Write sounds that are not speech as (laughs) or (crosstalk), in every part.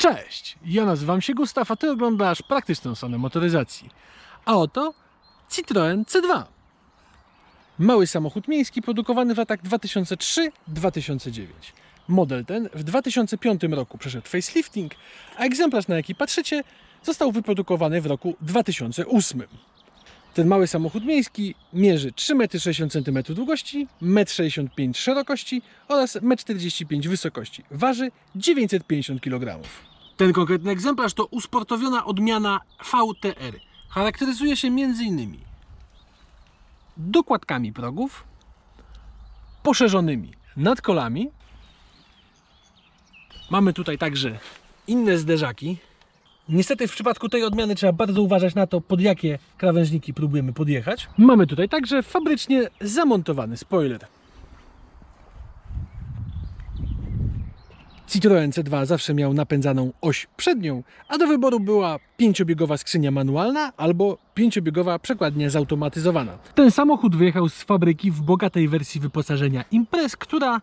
Cześć, ja nazywam się Gustaw, a ty oglądasz praktyczną stronę motoryzacji. A oto Citroen C2. Mały samochód miejski produkowany w latach 2003-2009. Model ten w 2005 roku przeszedł facelifting, a egzemplarz na jaki patrzycie został wyprodukowany w roku 2008. Ten mały samochód miejski mierzy 3,60 m długości, 1,65 m szerokości oraz 1,45 m wysokości. Waży 950 kg. Ten konkretny egzemplarz to usportowiona odmiana VTR. Charakteryzuje się m.in. dokładkami progów, poszerzonymi nadkolami. Mamy tutaj także inne zderzaki, Niestety w przypadku tej odmiany trzeba bardzo uważać na to, pod jakie krawężniki próbujemy podjechać. Mamy tutaj także fabrycznie zamontowany spoiler. Citroen C2 zawsze miał napędzaną oś przednią, a do wyboru była pięciobiegowa skrzynia manualna albo pięciobiegowa przekładnia zautomatyzowana. Ten samochód wyjechał z fabryki w bogatej wersji wyposażenia Imprez, która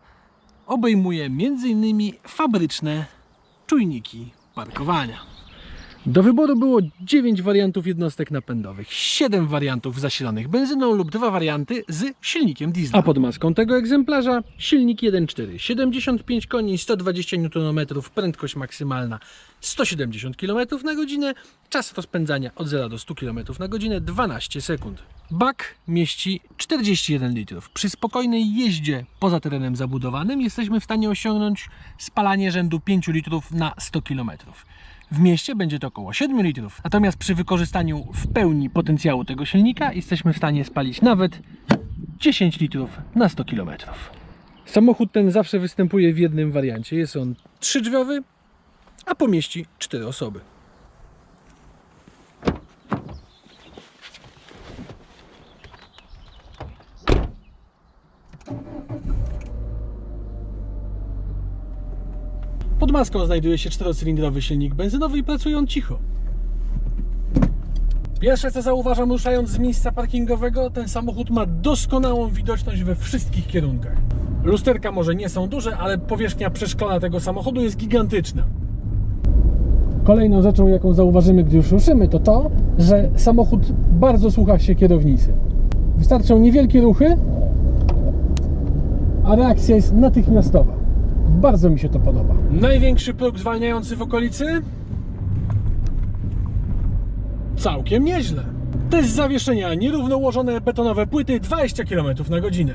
obejmuje m.in. fabryczne czujniki parkowania. Do wyboru było 9 wariantów jednostek napędowych, 7 wariantów zasilanych benzyną lub dwa warianty z silnikiem diesla. A pod maską tego egzemplarza silnik 1.4, 75 koni, 120 Nm, prędkość maksymalna 170 km na godzinę, czas rozpędzania od 0 do 100 km na godzinę 12 sekund. Bak mieści 41 litrów. Przy spokojnej jeździe poza terenem zabudowanym jesteśmy w stanie osiągnąć spalanie rzędu 5 litrów na 100 km. W mieście będzie to około 7 litrów. Natomiast przy wykorzystaniu w pełni potencjału tego silnika jesteśmy w stanie spalić nawet 10 litrów na 100 km. Samochód ten zawsze występuje w jednym wariancie. Jest on trzydrzwiowy, a pomieści 4 osoby. Pod maską znajduje się czterocylindrowy silnik benzynowy i pracuje on cicho. Pierwsze co zauważam ruszając z miejsca parkingowego, ten samochód ma doskonałą widoczność we wszystkich kierunkach. Lusterka może nie są duże, ale powierzchnia przeszklona tego samochodu jest gigantyczna. Kolejną rzeczą, jaką zauważymy, gdy już ruszymy, to to, że samochód bardzo słucha się kierownicy. Wystarczą niewielkie ruchy, a reakcja jest natychmiastowa. Bardzo mi się to podoba. Największy próg zwalniający w okolicy? Całkiem nieźle. Test zawieszenia, nierówno ułożone betonowe płyty 20 km na godzinę.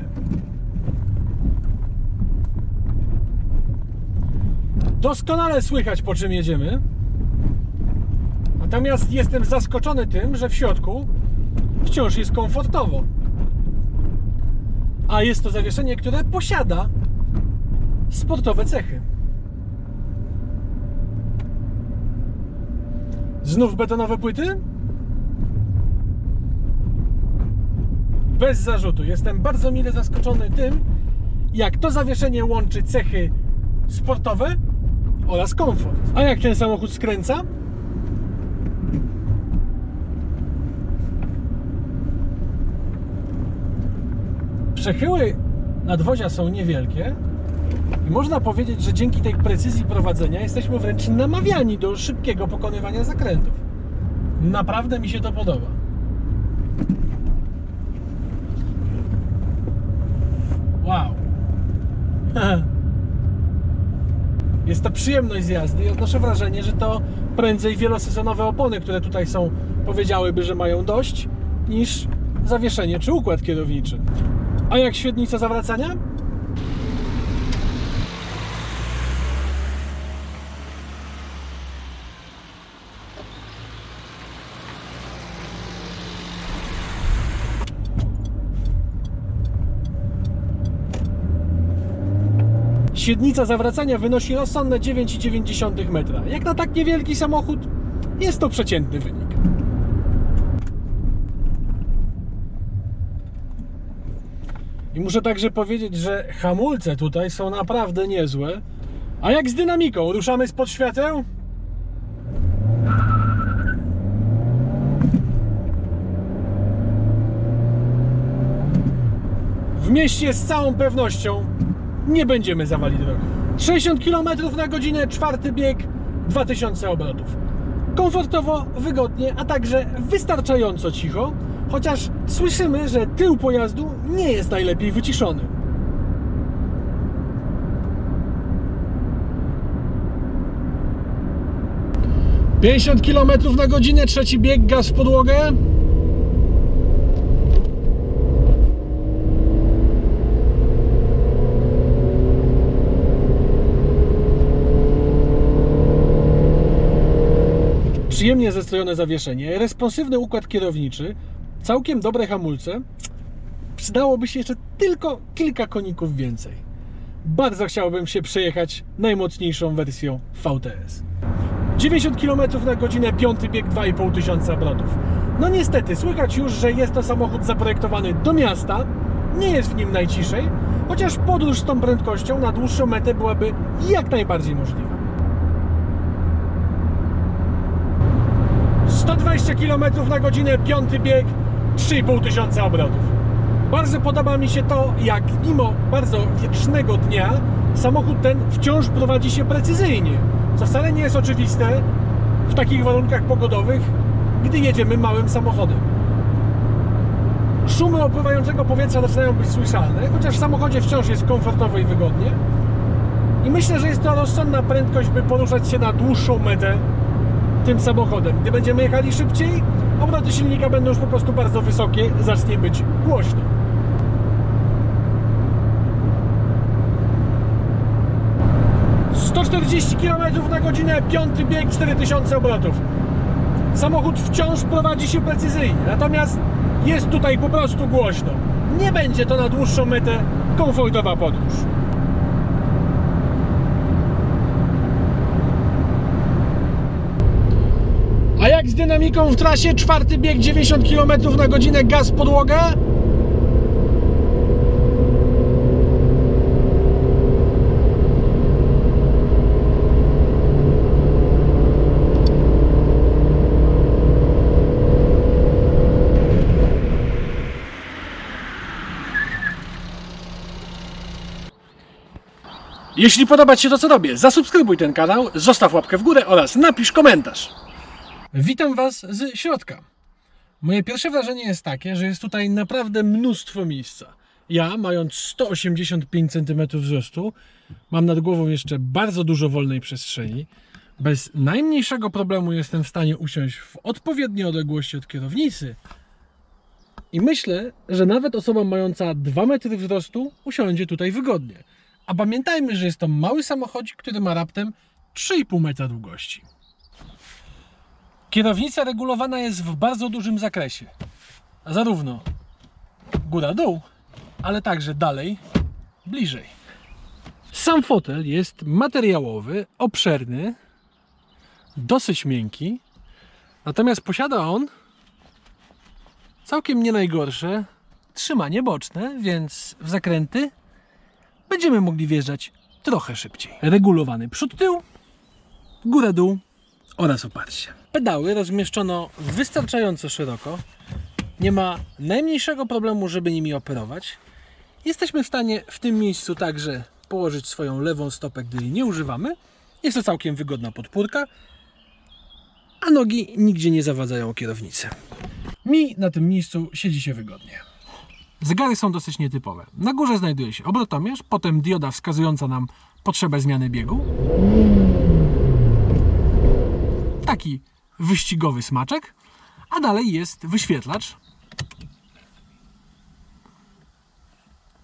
Doskonale słychać po czym jedziemy. Natomiast jestem zaskoczony tym, że w środku wciąż jest komfortowo. A jest to zawieszenie, które posiada sportowe cechy. Znów betonowe płyty? Bez zarzutu. Jestem bardzo mile zaskoczony tym, jak to zawieszenie łączy cechy sportowe oraz komfort. A jak ten samochód skręca? Przechyły nadwozia są niewielkie, i można powiedzieć, że dzięki tej precyzji prowadzenia jesteśmy wręcz namawiani do szybkiego pokonywania zakrętów. Naprawdę mi się to podoba. Wow. (laughs) Jest to przyjemność z jazdy i odnoszę wrażenie, że to prędzej wielosezonowe opony, które tutaj są, powiedziałyby, że mają dość, niż zawieszenie czy układ kierowniczy. A jak średnica zawracania? Średnica zawracania wynosi rozsądne 9,9 metra. Jak na tak niewielki samochód, jest to przeciętny wynik. I muszę także powiedzieć, że hamulce tutaj są naprawdę niezłe. A jak z dynamiką? Ruszamy spod świateł? W mieście z całą pewnością nie będziemy zawali drogi. 60 km na godzinę, czwarty bieg, 2000 obrotów. Komfortowo, wygodnie, a także wystarczająco cicho, chociaż słyszymy, że tył pojazdu nie jest najlepiej wyciszony. Pięćdziesiąt km na godzinę, trzeci bieg, gaz w podłogę. Przyjemnie zestrojone zawieszenie, responsywny układ kierowniczy, całkiem dobre hamulce. Przydałoby się jeszcze tylko kilka koników więcej. Bardzo chciałbym się przejechać najmocniejszą wersją VTS. 90 km na godzinę, piąty bieg 2,5 tysiąca obrotów. No niestety, słychać już, że jest to samochód zaprojektowany do miasta, nie jest w nim najciszej, chociaż podróż z tą prędkością na dłuższą metę byłaby jak najbardziej możliwa. 120 km na godzinę, piąty bieg, 3,5 tysiąca obrotów. Bardzo podoba mi się to, jak mimo bardzo wietrznego dnia samochód ten wciąż prowadzi się precyzyjnie, co wcale nie jest oczywiste w takich warunkach pogodowych, gdy jedziemy małym samochodem. Szumy opływającego powietrza zaczynają być słyszalne, chociaż w samochodzie wciąż jest komfortowo i wygodnie. I myślę, że jest to rozsądna prędkość, by poruszać się na dłuższą metę tym samochodem. Gdy będziemy jechali szybciej, obroty silnika będą już po prostu bardzo wysokie, zacznie być głośno. ...140 km na godzinę, piąty bieg, 4000 obrotów. Samochód wciąż prowadzi się precyzyjnie, natomiast jest tutaj po prostu głośno. Nie będzie to na dłuższą metę komfortowa podróż. Jak z dynamiką w trasie? Czwarty bieg 90 km na godzinę, gaz podłogę. Jeśli podoba Ci się to, co robię, zasubskrybuj ten kanał, zostaw łapkę w górę oraz napisz komentarz. Witam Was z środka. Moje pierwsze wrażenie jest takie, że jest tutaj naprawdę mnóstwo miejsca. Ja, mając 185 cm wzrostu, mam nad głową jeszcze bardzo dużo wolnej przestrzeni. Bez najmniejszego problemu jestem w stanie usiąść w odpowiedniej odległości od kierownicy. I myślę, że nawet osoba mająca 2 metry wzrostu usiądzie tutaj wygodnie. A pamiętajmy, że jest to mały samochodzik, który ma raptem 3,5 metra długości. Kierownica regulowana jest w bardzo dużym zakresie. Zarówno góra-dół, ale także dalej, bliżej. Sam fotel jest materiałowy, obszerny, dosyć miękki, natomiast posiada on całkiem nie najgorsze trzymanie boczne, więc w zakręty będziemy mogli wjeżdżać trochę szybciej. Regulowany przód-tył, góra-dół oraz oparcie. Pedały rozmieszczono wystarczająco szeroko. Nie ma najmniejszego problemu, żeby nimi operować. Jesteśmy w stanie w tym miejscu także położyć swoją lewą stopę, gdy jej nie używamy. Jest to całkiem wygodna podpórka, a nogi nigdzie nie zawadzają kierownicy. Mi na tym miejscu siedzi się wygodnie. Zegary są dosyć nietypowe. Na górze znajduje się obrotomierz, potem dioda wskazująca nam potrzebę zmiany biegu. Taki wyścigowy smaczek, a dalej jest wyświetlacz,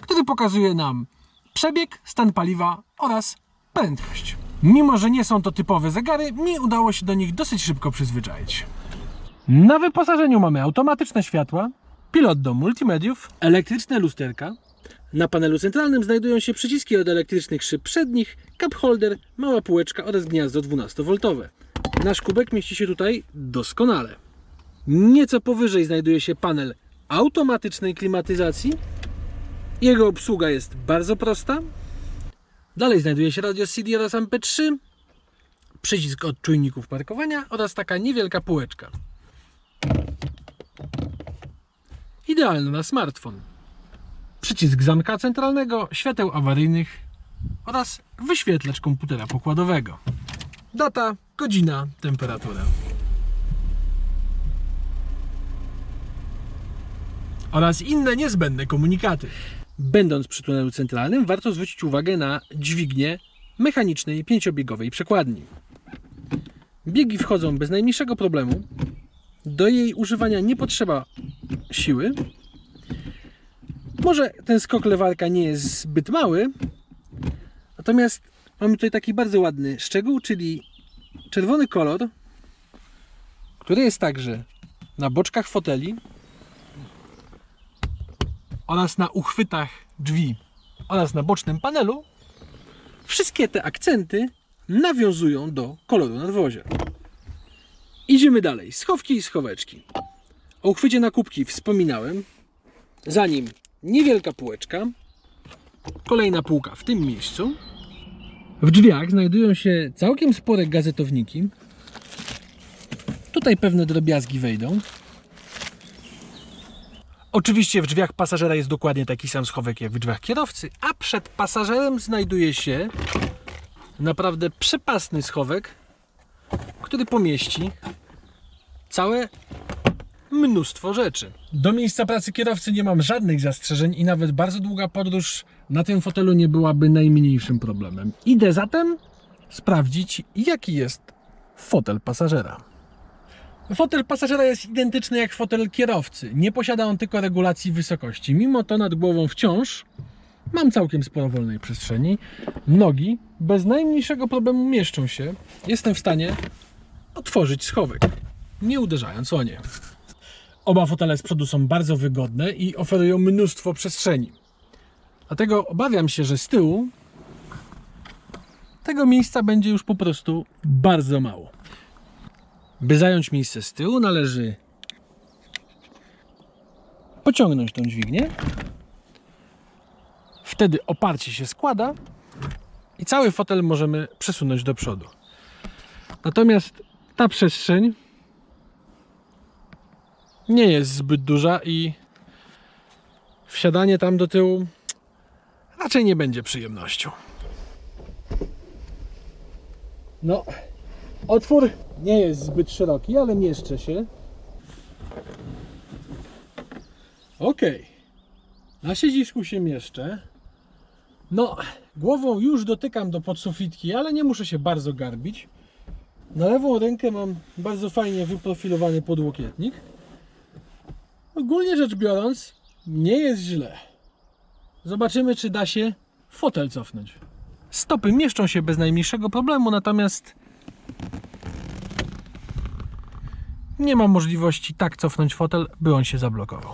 który pokazuje nam przebieg, stan paliwa oraz prędkość. Mimo, że nie są to typowe zegary, mi udało się do nich dosyć szybko przyzwyczaić. Na wyposażeniu mamy automatyczne światła, pilot do multimediów, elektryczne lusterka. Na panelu centralnym znajdują się przyciski od elektrycznych szyb przednich, cup holder, mała półeczka oraz gniazdo 12V. Nasz kubek mieści się tutaj doskonale. Nieco powyżej znajduje się panel automatycznej klimatyzacji. Jego obsługa jest bardzo prosta. Dalej znajduje się radio CD oraz MP3, przycisk od czujników parkowania oraz taka niewielka półeczka. Idealna na smartfon. Przycisk zamka centralnego, świateł awaryjnych oraz wyświetlacz komputera pokładowego. Data, godzina, temperatura. Oraz inne niezbędne komunikaty. Będąc przy tunelu centralnym, warto zwrócić uwagę na dźwignię mechanicznej pięciobiegowej przekładni. Biegi wchodzą bez najmniejszego problemu. Do jej używania nie potrzeba siły. Może ten skok lewarka nie jest zbyt mały, natomiast mamy tutaj taki bardzo ładny szczegół, czyli czerwony kolor, który jest także na boczkach foteli oraz na uchwytach drzwi oraz na bocznym panelu. Wszystkie te akcenty nawiązują do koloru nadwozia. Idziemy dalej. Schowki i schoweczki. O uchwycie na kubki wspominałem. Za nim niewielka półeczka. Kolejna półka w tym miejscu. W drzwiach znajdują się całkiem spore gazetowniki. Tutaj pewne drobiazgi wejdą. Oczywiście w drzwiach pasażera jest dokładnie taki sam schowek jak w drzwiach kierowcy, a przed pasażerem znajduje się naprawdę przepasny schowek, który pomieści całe mnóstwo rzeczy. Do miejsca pracy kierowcy nie mam żadnych zastrzeżeń i nawet bardzo długa podróż na tym fotelu nie byłaby najmniejszym problemem. Idę zatem sprawdzić, jaki jest fotel pasażera. Fotel pasażera jest identyczny jak fotel kierowcy. Nie posiada on tylko regulacji wysokości. Mimo to nad głową wciąż mam całkiem sporo wolnej przestrzeni. Nogi bez najmniejszego problemu mieszczą się. Jestem w stanie otworzyć schowek, nie uderzając o nie. Oba fotele z przodu są bardzo wygodne i oferują mnóstwo przestrzeni. Dlatego obawiam się, że z tyłu tego miejsca będzie już po prostu bardzo mało. By zająć miejsce z tyłu, należy pociągnąć tą dźwignię. Wtedy oparcie się składa i cały fotel możemy przesunąć do przodu. Natomiast ta przestrzeń nie jest zbyt duża i wsiadanie tam do tyłu raczej nie będzie przyjemnością. No, otwór nie jest zbyt szeroki, ale mieszczę się. Ok. Na siedzisku się mieszczę. No, głową już dotykam do podsufitki, ale nie muszę się bardzo garbić. Na lewą rękę mam bardzo fajnie wyprofilowany podłokietnik. Ogólnie rzecz biorąc, nie jest źle. Zobaczymy, czy da się fotel cofnąć. Stopy mieszczą się bez najmniejszego problemu, natomiast nie ma możliwości tak cofnąć fotel, by on się zablokował.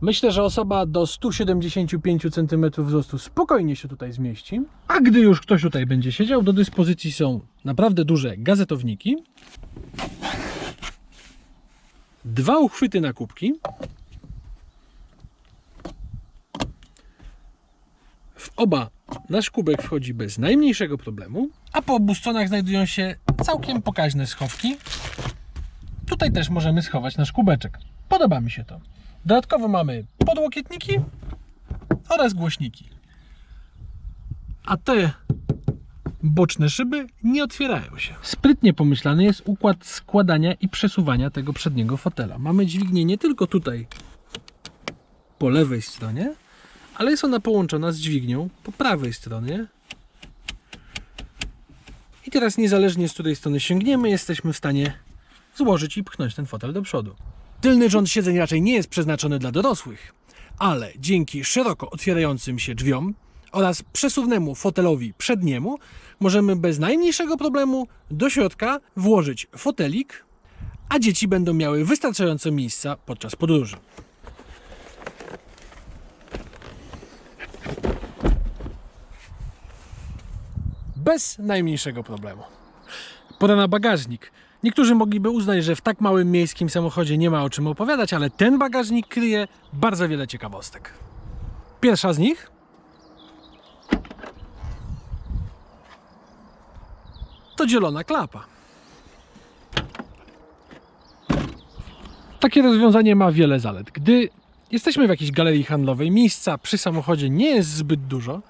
Myślę, że osoba do 175 cm wzrostu spokojnie się tutaj zmieści. A gdy już ktoś tutaj będzie siedział, do dyspozycji są naprawdę duże gazetowniki, dwa uchwyty na kubki, w oba nasz kubek wchodzi bez najmniejszego problemu, a po obu stronach znajdują się całkiem pokaźne schowki. Tutaj też możemy schować nasz kubeczek. Podoba mi się to. Dodatkowo mamy podłokietniki oraz głośniki. A te boczne szyby nie otwierają się. Sprytnie pomyślany jest układ składania i przesuwania tego przedniego fotela. Mamy dźwignię nie tylko tutaj po lewej stronie, ale jest ona połączona z dźwignią po prawej stronie. I teraz niezależnie z której strony sięgniemy, jesteśmy w stanie złożyć i pchnąć ten fotel do przodu. Tylny rząd siedzeń raczej nie jest przeznaczony dla dorosłych, ale dzięki szeroko otwierającym się drzwiom oraz przesuwnemu fotelowi przedniemu możemy bez najmniejszego problemu do środka włożyć fotelik, a dzieci będą miały wystarczająco miejsca podczas podróży. Bez najmniejszego problemu. Pora na bagażnik. Niektórzy mogliby uznać, że w tak małym miejskim samochodzie nie ma o czym opowiadać, ale ten bagażnik kryje bardzo wiele ciekawostek. Pierwsza z nich to dzielona klapa. Takie rozwiązanie ma wiele zalet. Gdy jesteśmy w jakiejś galerii handlowej, miejsca przy samochodzie nie jest zbyt dużo,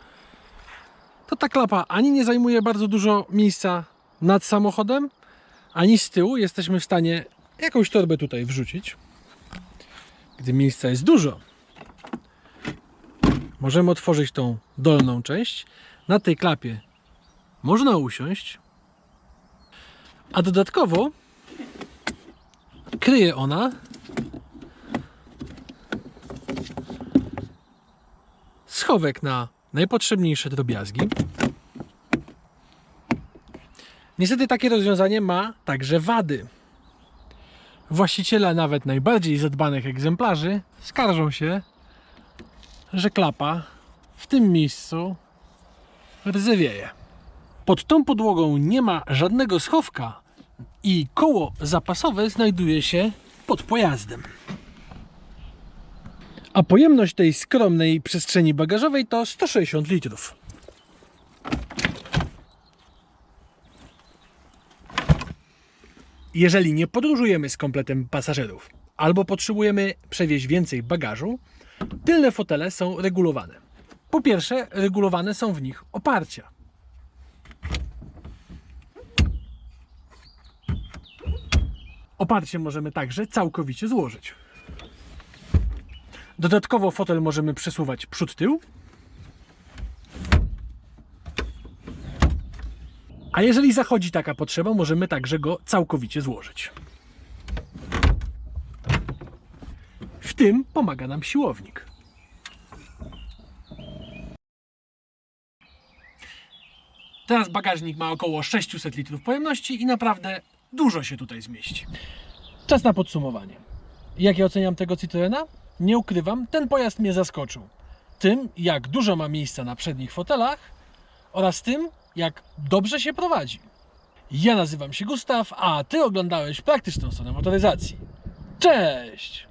to ta klapa ani nie zajmuje bardzo dużo miejsca, nad samochodem, ani z tyłu jesteśmy w stanie jakąś torbę tutaj wrzucić. Gdy miejsca jest dużo, możemy otworzyć tą dolną część. Na tej klapie można usiąść, a dodatkowo kryje ona schowek na najpotrzebniejsze drobiazgi. Niestety takie rozwiązanie ma także wady. Właściciele nawet najbardziej zadbanych egzemplarzy skarżą się, że klapa w tym miejscu rdzewieje. Pod tą podłogą nie ma żadnego schowka i koło zapasowe znajduje się pod pojazdem. A pojemność tej skromnej przestrzeni bagażowej to 160 litrów. Jeżeli nie podróżujemy z kompletem pasażerów albo potrzebujemy przewieźć więcej bagażu, tylne fotele są regulowane. Po pierwsze, regulowane są w nich oparcia. Oparcie możemy także całkowicie złożyć. Dodatkowo fotel możemy przesuwać przód-tył. A jeżeli zachodzi taka potrzeba, możemy także go całkowicie złożyć. W tym pomaga nam siłownik. Teraz bagażnik ma około 600 litrów pojemności i naprawdę dużo się tutaj zmieści. Czas na podsumowanie. Jak ja oceniam tego Citroena? Nie ukrywam, ten pojazd mnie zaskoczył. Tym, jak dużo ma miejsca na przednich fotelach oraz tym, jak dobrze się prowadzi. Ja nazywam się Gustaw, a Ty oglądałeś praktyczną stronę motoryzacji. Cześć!